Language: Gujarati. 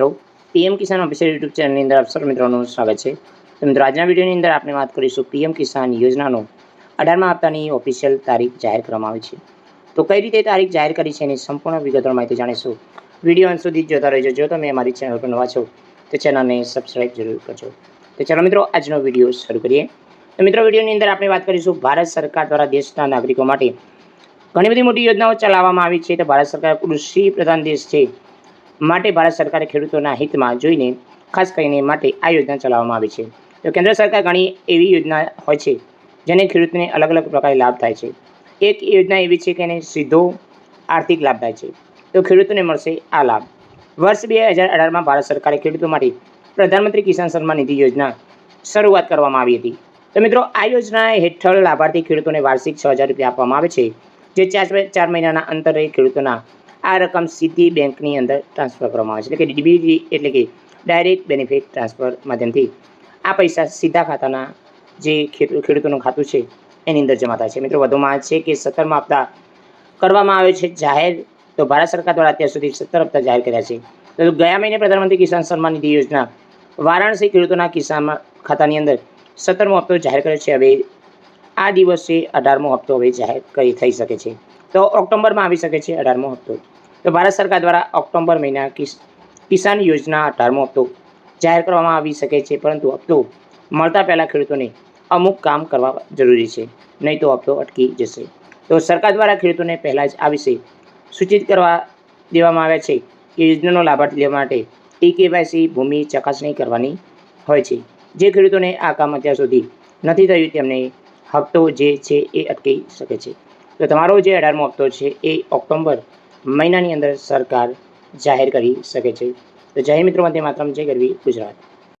મિત્રો પીએમ કિસાન ઓફિશિયલ યુટ્યુબ ચેનલની અંદર આપ મિત્રોનું સ્વાગત છે. તો મિત્રો, આજના વિડીયોની અંદર આપણે વાત કરીશું પીએમ કિસાન યોજનાનો અઢારમા હપ્તાની ઓફિશિયલ તારીખ જાહેર કરવામાં આવી છે. તો કઈ રીતે તારીખ જાહેર કરી છે એની સંપૂર્ણ વિગતવાર માહિતી જાણીશું. વીડિયો અંત સુધી જોતા રહેજો. જો તમે અમારી ચેનલ પર નવા છો, તો ચેનલને સબસ્ક્રાઈબ જરૂર કરજો. તો ચાલો મિત્રો, આજનો વીડિયો શરૂ કરીએ. તો મિત્રો, વિડીયોની અંદર આપણે વાત કરીશું ભારત સરકાર દ્વારા દેશના નાગરિકો માટે ઘણી બધી મોટી યોજનાઓ ચલાવવામાં આવી છે. તો ભારત સરકાર કૃષિ પ્રધાન દેશ છે. માટે ભારત સરકારે ખેડૂતોના હિતમાં જોઈને ખાસ કરીને માટે આ યોજના ચલાવવામાં આવી છે. તો કેન્દ્ર સરકાર ઘણી એવી યોજના હોય છે જેને ખેડૂતને અલગ અલગ પ્રકારે લાભ થાય છે. એક યોજના એવી છે કે એને સીધો આર્થિક લાભ થાય છે. તો ખેડૂતોને મળશે આ લાભ. વર્ષ બે હજાર અઢારમાં ભારત સરકારે ખેડૂતો માટે પ્રધાનમંત્રી કિસાન સન્માન નિધિ યોજના શરૂઆત કરવામાં આવી હતી. તો મિત્રો, આ યોજના હેઠળ લાભાર્થી ખેડૂતોને વાર્ષિક છ હજાર રૂપિયા આપવામાં આવે છે. જે ચાર ચાર મહિનાના અંતરે ખેડૂતોના આ રકમ સીધી બેંકની અંદર ટ્રાન્સફર કરવામાં આવે છે. એટલે કે ડીબીટી એટલે કે ડાયરેક્ટ બેનિફિટ ટ્રાન્સફર માધ્યમથી આ પૈસા સીધા ખાતાના જે ખેડૂ- ખેડૂતોનું ખાતું છે, એની અંદર જમા થાય છે. મિત્રો, વધુમાં છે કે સત્તરમાં હપ્તા કરવામાં આવે છે જાહેર, તો ભારત સરકાર દ્વારા અત્યાર સુધી સત્તર હપ્તા જાહેર કર્યા છે. તો ગયા મહિને પ્રધાનમંત્રી કિસાન સન્માન નિધિ યોજના વારાણસી ખેડૂતોના કિસ્સામાં ખાતાની અંદર સત્તરમો હપ્તો જાહેર કર્યો છે. હવે આ દિવસે અઢારમો હપ્તો હવે જાહેર કરી થઈ શકે છે. તો ઓક્ટોબરમાં આવી શકે છે અઢારમો હપ્તો. તો ભારત સરકાર દ્વારા ઓક્ટોબર મહિના કિસ, કિસાન યોજના અઢારમો હપ્તો જાહેર કરવામાં આવી શકે છે, પરંતુ હપ્તો મળતા પહેલાં ખેડૂતોને અમુક કામ કરવા જરૂરી છે, નહીં તો હપ્તો અટકી જશે. તો સરકાર દ્વારા ખેડૂતોને પહેલાં જ આ વિશે સૂચિત કરવા દેવામાં આવ્યા છે. કે યોજનાનો લાભાર્થી લેવા માટે ઈ કેવાયસી ભૂમિ ચકાસણી કરવાની હોય છે. જે ખેડૂતોને આ કામ અત્યાર સુધી નથી થયું, તેમને હપ્તો જે છે એ અટકી શકે છે. તો તમારો જે અઢારમો હપ્તો છે એ ઓક્ટોબર મહિનાની અંદર સરકાર જાહેર કરી શકે છે. તો જય મિત્રો માટે માત્ર છે ગરવી ગુજરાત.